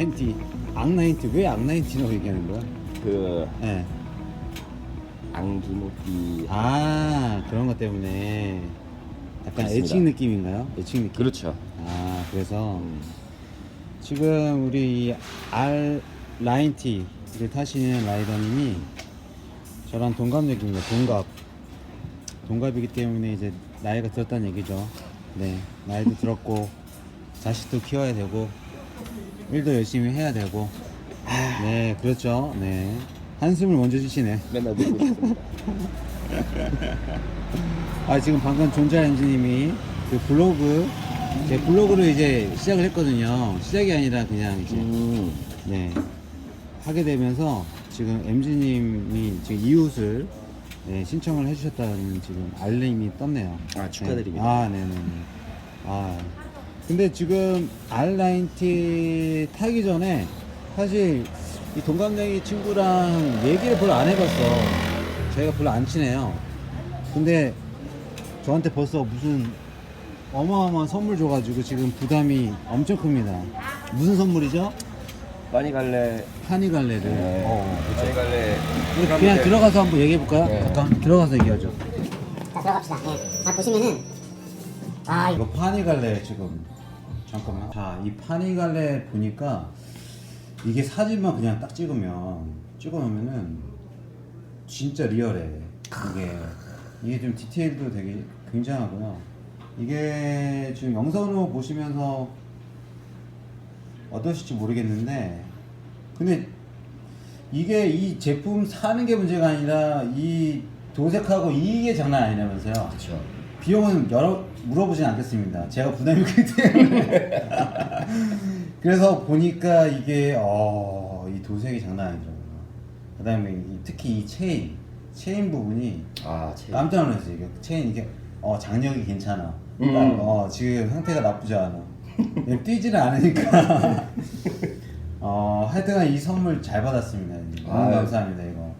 R90, 악90 왜 악90라고 얘기하는 거야? 그 예. 앙두노띠 아 그런 것 때문에 약간 그렇습니다. 애칭 느낌인가요? 애칭 느낌. 그렇죠. 아 그래서 음. 지금 우리 이 R90를 타시는 라이더님이 저랑 동갑내기입니다. 동갑. 동갑이기 때문에 이제 나이가 들었다는 얘기죠. 네, 나이도 들었고 자식도 키워야 되고 일도 열심히 해야 되고. 네, 그렇죠. 네, 한숨을 먼저 주시네. 맨날 듣고 있습니다. 아 지금 방금 존잘 엔지님이 그 블로그 제 블로그를 이제 시작을 했거든요. 시작이 아니라 그냥 이제 음. 네 하게 되면서 지금 MG님이 지금 이웃을 네, 신청을 해주셨다는 지금 알림이 떴네요. 아, 축하드립니다. 네. 아 네네네. 아 근데 지금 R90 타기 전에 사실 이 동갑내기 친구랑 얘기를 별로 안 해봤어. 저희가 별로 안 친해요. 근데 저한테 벌써 무슨 어마어마한 선물 줘가지고 지금 부담이 엄청 큽니다. 무슨 선물이죠? 많이 갈래. 파니갈레를. 네. 어, 그쵸. 많이 갈래. 그냥, 그냥 들어가서 한번 얘기해 볼까요? 네. 잠깐 들어가서 얘기하죠. 자 들어갑시다. 예. 자 보시면은 아 이거 이거 파니갈레 지금 잠깐만. 자, 이 파니갈레 보니까 이게 사진만 그냥 딱 찍으면 찍어놓으면은 진짜 리얼해. 이게 이게 좀 디테일도 되게 굉장하고요. 이게 지금 영상으로 보시면서 어떠실지 모르겠는데 근데 이게 이 제품 사는 게 문제가 아니라 이 도색하고 이게 장난 아니라면서요. 그렇죠. 비용은 여러 물어보진 않겠습니다. 제가 부담이 크기 때문에. 그래서 보니까 이게 어, 이 도색이 장난 아니더라고요. 그다음에 이- 특히 이 체인, 체인 부분이 아, 제. 깜짝 놀랐어요. 이게 체인 이게 어 장력이 괜찮아. 음. 어 지금 상태가 나쁘지 않아. 뛰지는 않으니까. 어 하여튼간 이 선물 잘 받았습니다. 너무 아유. 감사합니다 이거.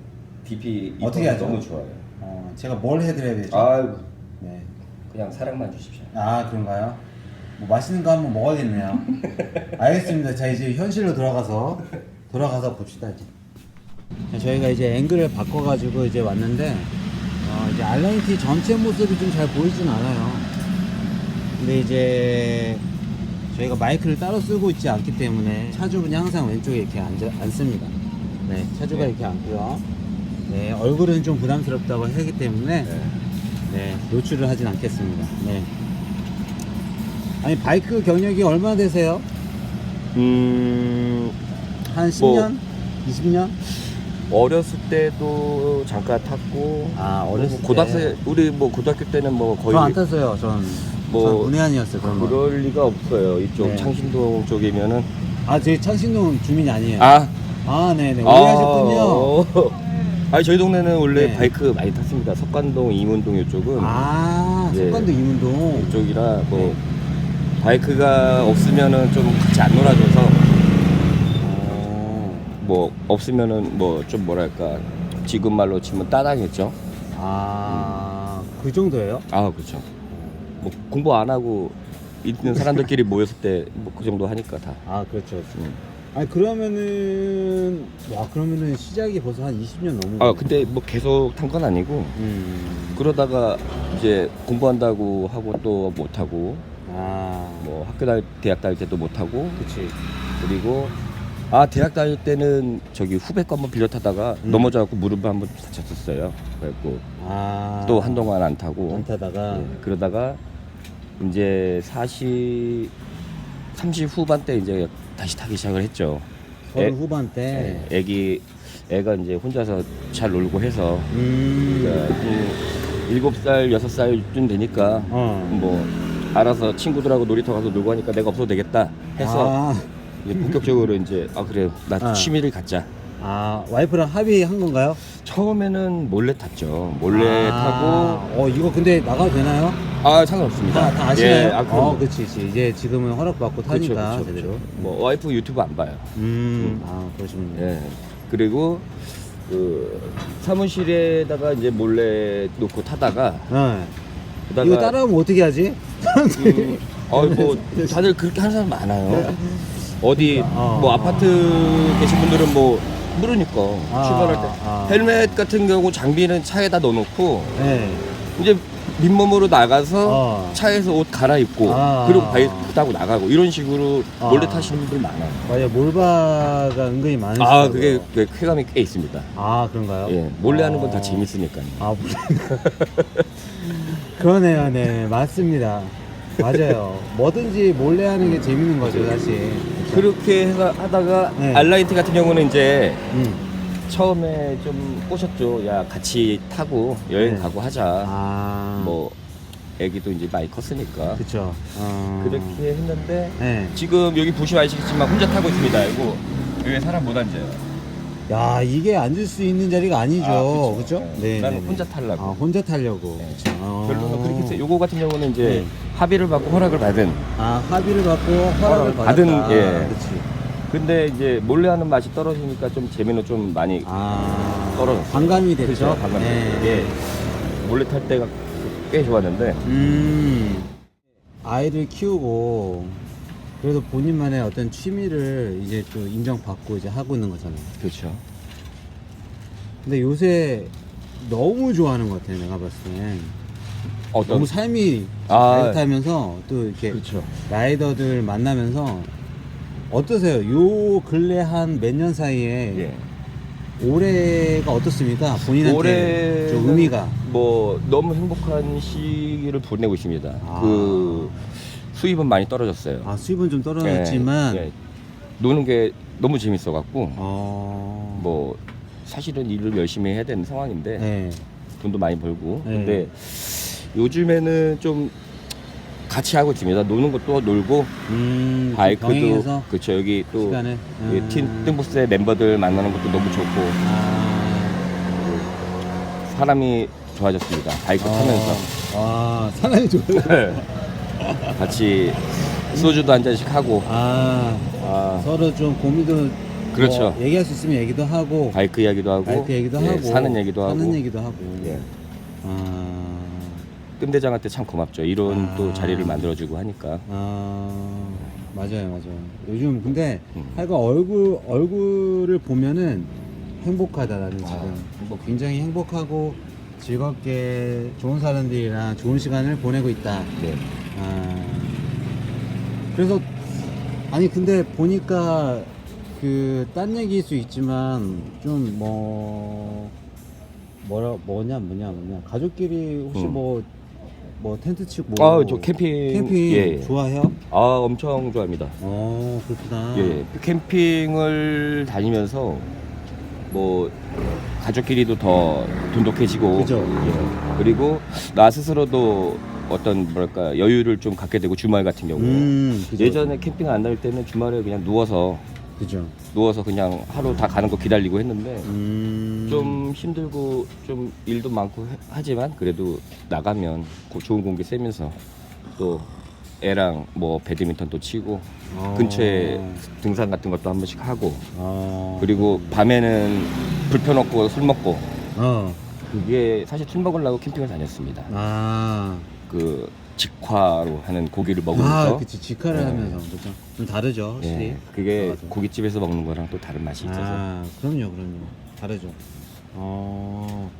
DP 어떻게 하죠? 너무 좋아요. 어 제가 뭘 해드려야 되죠? 네. 그냥 사랑만 주십시오. 아 그런가요? 뭐 맛있는 거 한번 먹어야겠네요. 알겠습니다. 자 이제 현실로 돌아가서 돌아가서 봅시다 이제. 자, 저희가 이제 앵글을 바꿔가지고 이제 왔는데 어, 이제 알라인티 전체 모습이 좀 잘 보이진 않아요. 근데 이제 저희가 마이크를 따로 쓰고 있지 않기 때문에 차주분이 항상 왼쪽에 이렇게 앉아, 앉습니다. 네, 차주가 네. 이렇게 앉고요. 네, 얼굴은 좀 부담스럽다고 하기 때문에 네. 네, 노출을 하진 않겠습니다. 네. 아니 바이크 경력이 얼마나 되세요? 음, 한 뭐. 10년? 20년? 어렸을 때도 잠깐 탔고. 아, 어렸을 뭐 고등학생 때. 우리 뭐 고등학교 때는 뭐 거의 저안 탔어요. 전, 뭐 전 문해안이었어요. 그런 거. 그럴 리가 없어요. 이쪽 네. 창신동 쪽이면은. 아, 저희 창신동 주민이 아니에요. 아, 아, 네네. 오해하셨군요. 어. 아니 저희 동네는 원래 네. 바이크 많이 탔습니다. 석관동, 이문동 이쪽은 아, 예. 석관도 이문동. 이쪽이라 뭐 네. 바이크가 없으면은 좀 같이 안 놀아줘서 어, 뭐 없으면은 뭐 좀 뭐랄까 지금 말로 치면 따당했죠. 아, 그 정도예요? 아 그렇죠. 뭐 공부 안 하고 있는 사람들끼리 모였을 때 뭐 그 정도 하니까 다. 아, 그렇죠. 음. 아니, 그러면은, 와, 그러면은 시작이 벌써 한 20년 넘은 아 근데 뭐 계속 탄 건 아니고 음. 그러다가 이제 공부한다고 하고 또 못 하고 아, 뭐 학교 다닐 대학 다닐 때도 못 하고 그치. 그리고 아 대학 다닐 때는 저기 후배 거 한번 빌려 타다가 음. 넘어져갖고 무릎을 한번 다쳤었어요. 그래갖고 아. 또 한동안 안 타고 안 타다가. 예, 그러다가 이제 40 30 후반 때 이제 다시 타기 시작을 했죠. 서른 애- 후반 때. 예, 애기 애가 이제 혼자서 잘 놀고 해서 음. 그러니까 한 일곱 살 여섯 살쯤 되니까 어. 뭐 알아서 친구들하고 놀이터 가서 놀고 하니까 내가 없어도 되겠다 해서 아, 이제 본격적으로 이제 아 그래 나 아. 취미를 갖자. 아, 와이프랑 합의한 건가요? 처음에는 몰래 탔죠. 몰래 아, 타고 어, 이거 근데 나가도 되나요? 아 상관없습니다. 다, 다 아시나요? 예, 아, 그럼 어, 그치, 그치. 이제 지금은 허락받고 그쵸, 타니까 그쵸, 제대로. 그쵸. 뭐 와이프 유튜브 안 봐요. 음, 아, 그러시군요. 예. 그리고 그 사무실에다가 이제 몰래 놓고 타다가 네. 그다가 이거 따라하면 어떻게 하지? 음, 어이 뭐 다들 그렇게 하는 사람 많아요. 어디 어, 뭐 어. 아파트 계신 분들은 뭐 모르니까 아, 출발할 때 아. 헬멧 같은 경우 장비는 차에다 넣어놓고 네. 이제 민몸으로 나가서 어. 차에서 옷 갈아입고 아. 그리고 바이크 타고 나가고 이런 식으로 아. 몰래 타시는 분들 많아요. 맞아요. 몰바가 은근히 많으시고. 아 그게 그 쾌감이 꽤 있습니다. 아, 그런가요? 예, 몰래 하는 건다 어. 재밌으니까요. 아, 몰래. 그러네요. 네. 맞습니다. 맞아요. 뭐든지 몰래 하는 게 재밌는 거죠, 사실. 그렇게 해서 하다가 네. 알라이트 같은 경우는 이제 음. 처음에 좀 꼬셨죠. 야 같이 타고 여행 네. 가고 하자. 아. 뭐 애기도 이제 많이 컸으니까 그쵸. 어. 그렇게 했는데 네. 지금 여기 보시면 아시겠지만 혼자 타고 있습니다. 이거 여기 사람 못 앉아요. 야, 이게 앉을 수 있는 자리가 아니죠. 아, 그죠? 네. 나는 혼자 타려고. 아, 혼자 타려고. 네. 그쵸. 어. 결론은 그렇게 했어요. 요거 같은 경우는 이제 네. 합의를 받고 허락을 받은. 아, 합의를 받고 허락을 허락을 받았다. 받은, 예. 그치. 근데 이제 몰래 하는 맛이 떨어지니까 좀 재미는 좀 많이 아. 떨어졌어요. 반감이 됐죠. 그렇죠. 반감이 네. 예. 몰래 탈 때가 꽤 좋았는데 음. 아이를 키우고 그래도 본인만의 어떤 취미를 이제 또 인정받고 이제 하고 있는 거잖아요. 그렇죠. 근데 요새 너무 좋아하는 것 같아요. 내가 봤을 땐. 어떤 너무 삶이 아. 짜릿하면서 또 이렇게 그렇죠. 라이더들 만나면서 어떠세요? 요 근래 한 몇 년 사이에 예. 올해가 어떻습니까? 본인한테 올해 좀 의미가 뭐 너무 행복한 시기를 보내고 있습니다. 아. 그 수입은 많이 떨어졌어요. 아 수입은 좀 떨어졌지만 예, 예. 노는 게 너무 재밌어 갖고 어... 뭐 사실은 일을 열심히 해야 되는 상황인데 네. 돈도 많이 벌고 네. 근데 요즘에는 좀 같이 하고 있습니다. 노는 것도 놀고 음, 바이크도 그렇죠 여기 또 음. 팀 뜬부스의 멤버들 만나는 것도 너무 좋고. 아... 사람이 좋아졌습니다. 바이크 타면서. 아 사람이 좋아요. 같이 소주도 한 잔씩 하고. 아. 아, 서로 좀 고민도 그렇죠. 뭐 얘기할 수 있으면 얘기도 하고. 바이크 이야기도 하고. 바이크 얘기도 예, 하고. 사는 얘기도 하고. 사는 얘기도 하고. 예. 아... 뜸대장한테 참 고맙죠. 이런 아. 또 자리를 만들어주고 하니까 아 맞아요 맞아요 요즘 근데 음. 하여간 얼굴 얼굴을 보면은 행복하다 나는 지금 아, 뭐 굉장히 행복하고 즐겁게 좋은 사람들이랑 좋은 시간을 보내고 있다 네. 아 그래서 아니 근데 보니까 그 딴 얘기일 수 있지만 좀 뭐 뭐라 뭐냐 뭐냐 뭐냐 가족끼리 혹시 음. 뭐 뭐 텐트 치고 아, 저 캠핑, 캠핑 예. 좋아해요? 아 엄청 좋아합니다. 어 그렇구나. 예, 캠핑을 다니면서 뭐 가족끼리도 더 돈독해지고 그죠. 예. 그리고 나 스스로도 어떤 뭐랄까 여유를 좀 갖게 되고 주말 같은 경우 음 그죠. 예전에 캠핑 안 다닐 때는 주말에 그냥 누워서 그죠. 누워서 그냥 하루 다 가는 거 기다리고 했는데 음. 좀 힘들고 좀 일도 많고 해- 하지만 그래도 나가면 고- 좋은 공기 쐬면서 또 애랑 뭐 배드민턴도 치고 어. 근처에 등산 같은 것도 한 번씩 하고 어. 그리고 밤에는 불 펴놓고 술 먹고 어. 그게 사실 술 먹으려고 캠핑을 다녔습니다. 아. 그 직화로 하는 고기를 먹으면서 아, 그치 직화를 네. 하면서 그죠. 좀 다르죠, 확실히. 예, 그게 맞아. 고깃집에서 먹는 거랑 또 다른 맛이 있어서 아, 그럼요, 그럼요. 다르죠. 어.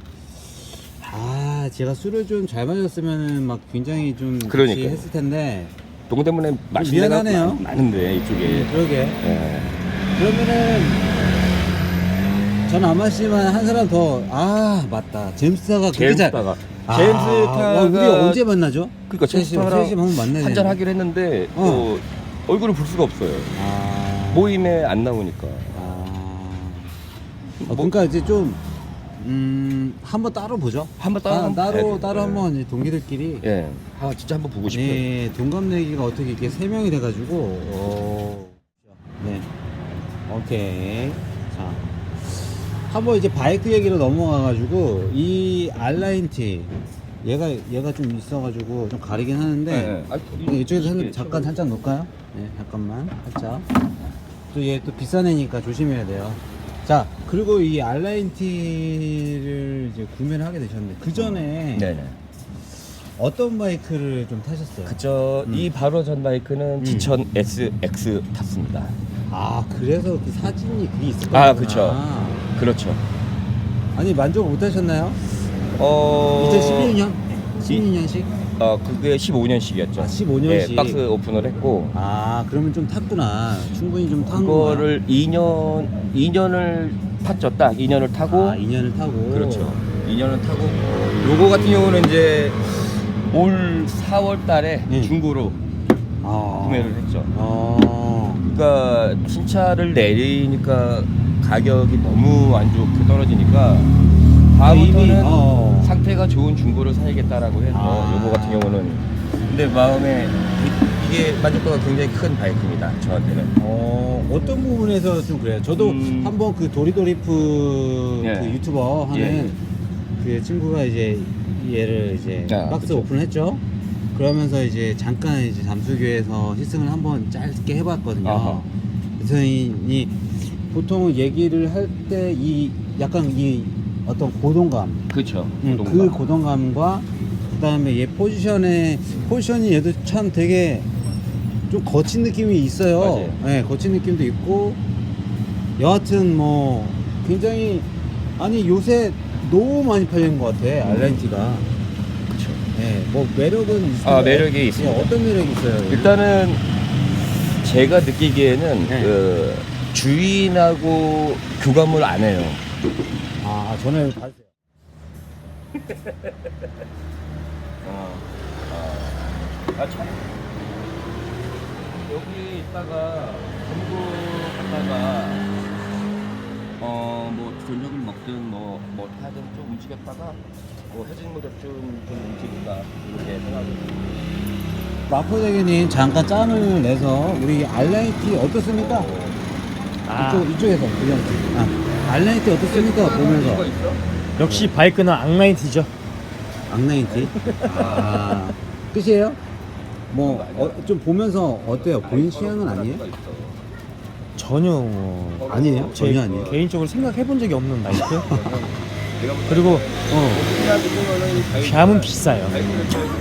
아, 제가 술을 좀 잘 마셨으면은 막 굉장히 좀 같이 그러니까요. 했을 텐데. 동대문에 맛있는 데가 미안하네요. 많- 많은데 이쪽에 그러게. 예. 그러면은 전안 마시지만 한 사람 더. 아, 맞다. 그렇게 잘. 제임스타가 아, 제임스타가 와, 우리 언제 만나죠? 그러니까 제임스타랑 셋이 한번 만나야 한잔 되는데. 하기로 했는데 어. 또 얼굴을 볼 수가 없어요. 아. 모임에 안 나오니까. 아. 어, 뭐- 그러니까 이제 좀 음, 한번 따로 보죠. 한번 따로 아, 한번 따로 봐야 돼요. 따로 네. 한번 이제 동기들끼리 예, 아 진짜 한번 보고 싶어요. 네, 동갑내기가 어떻게 이렇게 세 명이 돼가지고 어, 네, 오케이. 자, 한번 이제 바이크 얘기로 넘어가가지고 이 알라인티 얘가 얘가 좀 있어가지고 좀 가리긴 하는데 네, 아, 네, 이쪽에서 한- 예, 잠깐 살짝 놓을까요? 네, 잠깐만 살짝. 또 얘 또 비싼 애니까 조심해야 돼요. 자, 그리고 이 알라인티를 이제 구매를 하게 되셨는데 그 전에 네네. 어떤 바이크를 좀 타셨어요? 그저 음. 이 바로 전 바이크는 음. 지천 SX 탔습니다. 아 그래서 그 사진이 그게 있을 아, 거구나. 그쵸. 그렇죠. 아니 만족 못 하셨나요? 어 2012년? 12년식? 어 그게 15년씩이었죠. 아, 15년씩. 박스 오픈을 했고 아 그러면 좀 탔구나. 충분히 좀탄 거구나. 그거를 2년 2년을 탔죠. 딱 2년을 타고 아 2년을 타고. 그렇죠. 2년을 타고 요거 같은 경우는 이제 올 4월 달에 네. 중고로 아. 구매를 했죠. 어. 그러니까 신차를 내리니까 가격이 너무 안 좋게 떨어지니까 다음부터는 이미, 어. 상태가 좋은 중고를 사야겠다라고 해서 아. 요거 같은 경우는 근데 마음에 이- 이게 만족도가 굉장히 큰 바이크입니다. 저한테는. 어, 어떤 부분에서 좀 그래요. 저도 음. 한번 그 도리도리프 예. 그 유튜버 하는 예. 그 친구가 이제 얘를 이제 아, 박스 그쵸. 오픈했죠. 그러면서 이제 잠깐 이제 잠수교에서 시승을 한번 짧게 해봤거든요. 아하. 그래서 이, 이 보통 얘기를 할 때 이 약간 이 어떤 고동감, 그렇죠. 음, 그 고동감과 그다음에 얘 포지션의 포지션이 얘도 참 되게 좀 거친 느낌이 있어요. 맞아요. 네, 거친 느낌도 있고 여하튼 뭐 굉장히 아니 요새 너무 많이 팔리는 것 같아 알렌티가. 그렇죠. 네, 뭐 매력은 있어요. 아, 매력이 있습니다. 어떤 매력이 있어요? 일단은 제가 느끼기에는 네. 그 주인하고 교감을 안 해요. 아 전화를 받으세요. 아, 참. 여기 있다가 전부 갔다가 어뭐 저녁을 먹든 뭐뭐 하든 좀 움직였다가 뭐 해진 무렵 좀, 좀 움직일까 이렇게 생각을 마포대교님 잠깐 짬을 내서 우리 알라이티 어떻습니까? 아, 이쪽 이쪽에서 그냥 아, 알라이티 어떻습니까? 보면서? 역시 바이크는 악라이트죠. 악라이티. 아 끝이에요? 뭐 좀 보면서 어때요? 본인 취향은 아니에요? 전혀 뭐 아니에요? 제 전혀 아니에요. 개인적으로 생각해 본 적이 없는 바이크. 그리고 어. 뺨은 비싸요.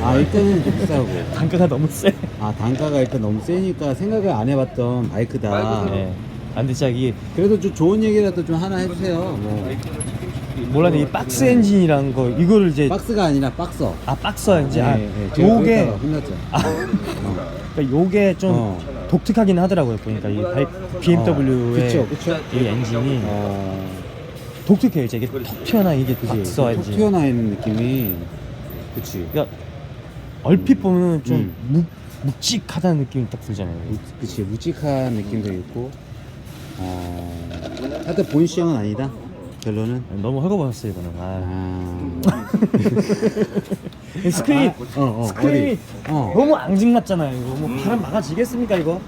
아 일단은 좀 비싸고. 단가가 너무 세. 아 단가가 일단 너무 세니까 생각을 안 해봤던 바이크다. 네. 안돼 짝이 그래도 좀 좋은 얘기라도 좀 하나 해주세요. 뭐 몰라 이 박스 엔진이라는 거 이거를 이제 박스가 아니라 박서. 아 박스 엔진 아 네, 네. 요게 혼났죠. 아 그러니까 요게 좀 어. 독특하긴 하더라고요 보니까 이 BMW의 그쵸 그쵸. 이 엔진이 어. 독특해요 이제 이게 톡 튀어나 이게 박스 톡 엔진. 튀어나와 있는 느낌이. 그치. 그러니까 얼핏 보면 좀 음. 묵, 묵직하다는 느낌이 딱 들잖아요. 무- 그치 묵직한 느낌도 있고. 어. 하여튼 본 취향은 아니다. 결론은. 너무 헐거버렸어요 이거는. 아. 아. 스크린 어, 어, 스크린이 어디? 어. 너무 앙증맞잖아요. 이거 뭐 바람 막아지겠습니까 이거?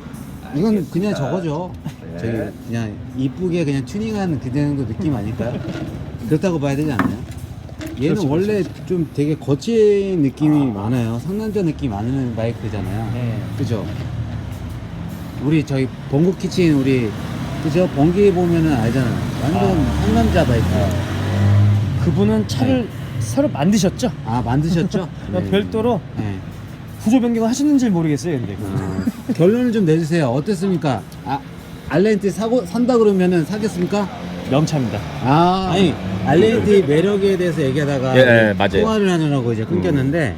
이건 그냥 저거죠. 저기 그냥 이쁘게 그냥 튜닝한 그 정도 느낌 아닐까요? 그렇다고 봐야 되지 않나요? 얘는 그렇죠, 원래 좀 되게 거친 느낌이 많아요. 상남자 느낌 많은 바이크잖아요. 네. 그죠? 우리 저희 번국 키친 우리 그죠? 번기 보면은 알잖아요. 완전 상남자 바이크. 그분은 차를 새로 만드셨죠? 아 만드셨죠? 그냥 별도로 네. 구조 변경을 하셨는지 모르겠어요, 근데. 어, 결론을 좀 내주세요. 어땠습니까? 아 알렌티 사고 산다 그러면은 사겠습니까? 명차입니다. 아, 아니 알렌티 매력에 대해서 얘기하다가 예, 예, 맞아요. 통화를 하느라고 이제 끊겼는데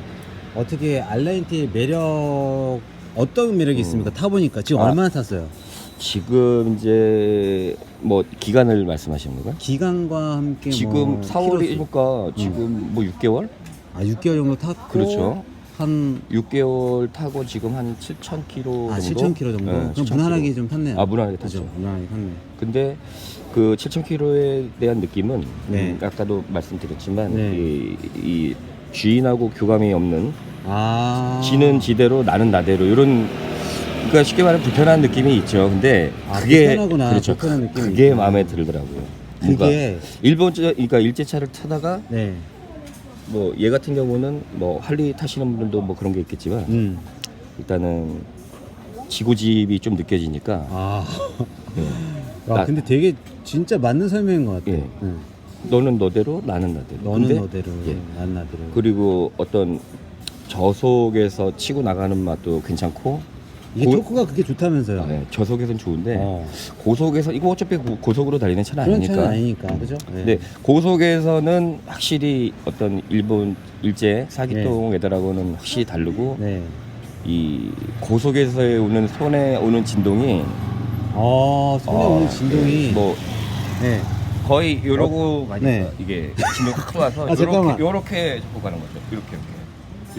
어떻게 알렌티 매력 어떤 매력이 있습니까? 타보니까 지금 아. 얼마나 탔어요? 지금 이제 뭐 기간을 말씀하시는 건가요? 기간과 함께 지금 뭐 4월이니까 지금 뭐 6개월? 아 6개월 정도 탔고 그렇죠. 한 6개월 타고 지금 한 7,000km 아, 정도? 7,000km 정도. 네, 그럼 7,000 무난하게. 좀 탔네요. 아, 무난하게 그죠? 탔죠. 무난하게 탔네. 근데 그 7,000km에 대한 느낌은 네. 음, 아까도 말씀드렸지만 네. 이, 이 주인하고 교감이 없는 아. 지는 지대로 나는 나대로 이런 그러니까 쉽게 말하면 불편한 느낌이 있죠. 근데 아, 그게 불편하구나. 그렇죠. 불편한 느낌이 그게 있구나. 마음에 들더라고요. 뭔가 그게 일본 그러니까 일제차를 타다가 네. 뭐 얘 같은 경우는 뭐 할리 타시는 분들도 뭐 그런 게 있겠지만 음. 일단은 지고집이 좀 느껴지니까 아. 예. 와, 나- 근데 되게 진짜 맞는 설명인 것 같아. 예. 응. 너는 너대로 나는 나대로 너는 근데 너대로, 예. 난 나대로. 그리고 어떤 저속에서 치고 나가는 맛도 괜찮고 이게 고- 토크가 그게 좋다면서요. 네, 저속에선 좋은데 어. 고속에서 이거 어차피 고- 고속으로 달리는 차는 그런 아니니까. 차는 아니니까, 그죠? 네. 근데 고속에서는 확실히 어떤 일본 일제 사기통 애들하고는 확실히 다르고 네. 이 고속에서 오는 손에 오는 진동이 어, 손에 어, 오는 진동이. 뭐 네. 거의 요러고 가니까 네. 이게 진동 확 아, 잠깐만. 요렇게 요렇게 잡고 가는 거죠. 이렇게 이렇게.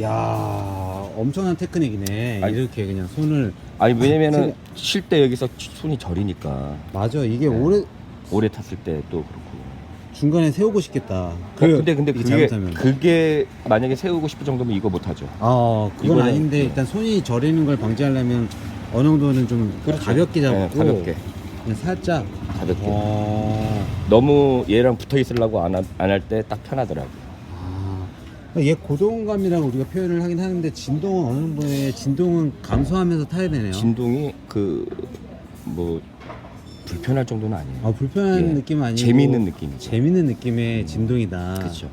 야 엄청난 테크닉이네. 아니, 이렇게 그냥 손을. 아니 왜냐면은 손이- 쉴때 여기서 손이 저리니까 맞아. 이게 네. 오래 오래 탔을 때 또 그렇고. 중간에 세우고 싶겠다. 어, 근데 근데 이게 그게 잘못하면. 그게 만약에 세우고 싶을 정도면 이거 못 하죠. 아, 그건 아닌데 일단 손이 저리는 걸 방지하려면 어느 정도는 좀 그렇죠. 가볍게 잡고 네, 가볍게. 그냥 살짝. 가볍게. 어. 너무 얘랑 붙어 있으려고 안할때 딱 편하더라고. 아, 얘 고동감이라고 우리가 표현을 하긴 하는데 진동은 어느 정도의 진동은 감소하면서 타야 되네요. 진동이 그 뭐 불편할 정도는 아니에요. 아, 불편한 예. 느낌은 아니고 재미있는 느낌이죠. 재밌는 느낌의 진동이다. 그렇죠.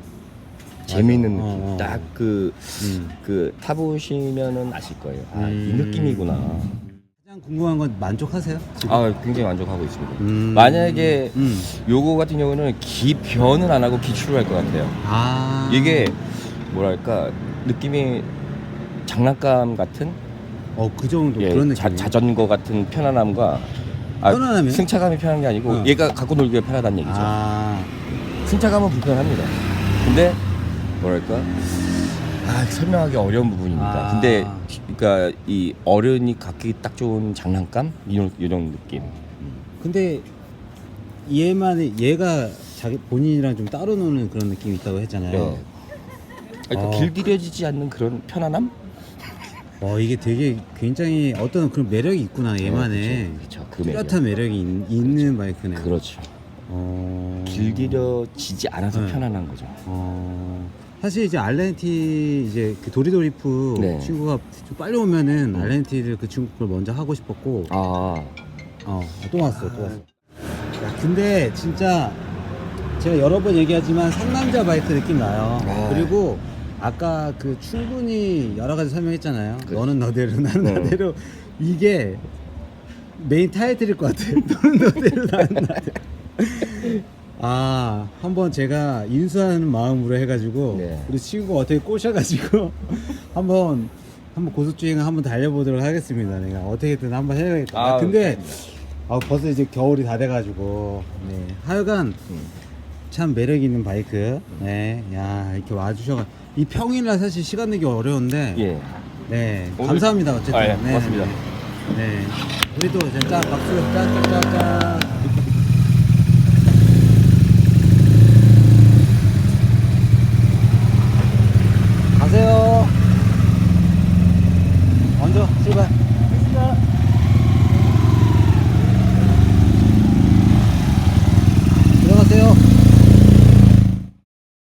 재미있는 어, 느낌. 어. 딱 그 음. 그 타보시면은 아실 거예요. 아, 이 음. 느낌이구나. 가장 궁금한 건 만족하세요? 지금? 아, 굉장히 만족하고 있습니다. 음. 만약에 음. 요거 같은 경우는 기변은 안 하고 기출을 할 것 같아요. 아 이게 뭐랄까 느낌이 장난감 같은 어 그 정도 예, 그런 느낌. 자, 자전거 같은 편안함과 아, 편안함이요? 승차감이 편한 게 아니고 어. 얘가 갖고 놀기가 편하다는 얘기죠. 아 승차감은 불편합니다. 근데 뭐랄까 아 설명하기 어려운 부분입니다. 아. 근데 그러니까 이 어른이 갖기 딱 좋은 장난감 이런 이런 느낌. 근데 얘만 얘가 자기 본인이랑 좀 따로 노는 그런 느낌이 있다고 했잖아요. 네. 그러니까 어. 길들여지지 않는 그런 편안함? 어 이게 되게 굉장히 어떤 그런 매력이 있구나 얘만의 그렇죠. 그 매력. 뚜렷한 매력이 있, 는 바이크네요. 그렇죠. 어... 길들여지지 않아서 네. 편안한 거죠. 어... 사실 이제 알렌티 이제 그 도리도리프 네. 친구가 좀 빨리 오면은 음. 알렌티를 그 친구 걸 먼저 하고 싶었고 아, 어또 왔어 또 왔어. 야, 근데 진짜 제가 여러 번 얘기하지만 상남자 바이크 느낌 나요. 아. 그리고 아까 그 충분히 여러 가지 설명했잖아요. 그렇죠. 너는 너대로 나는 네. 나대로 이게 메인 타이틀일 것 같아. 너는 너대로 나는 나대로. 아 한번 제가 인수하는 마음으로 해가지고 네. 우리 친구가 어떻게 꼬셔가지고 한번 한번 고속주행을 한번 달려보도록 하겠습니다. 내가 어떻게든 한번 해야겠다. 아, 아, 근데 아, 벌써 이제 겨울이 다 돼가지고 네. 하여간 음. 참 매력 있는 바이크. 네, 야 이렇게 와주셔가 이 평일날 사실 시간 내기 어려운데 예. 네 오늘- 감사합니다 어쨌든. 아, 예, 네, 고맙습니다. 네, 네. 우리도 진짜 박수 짠짠짠짠.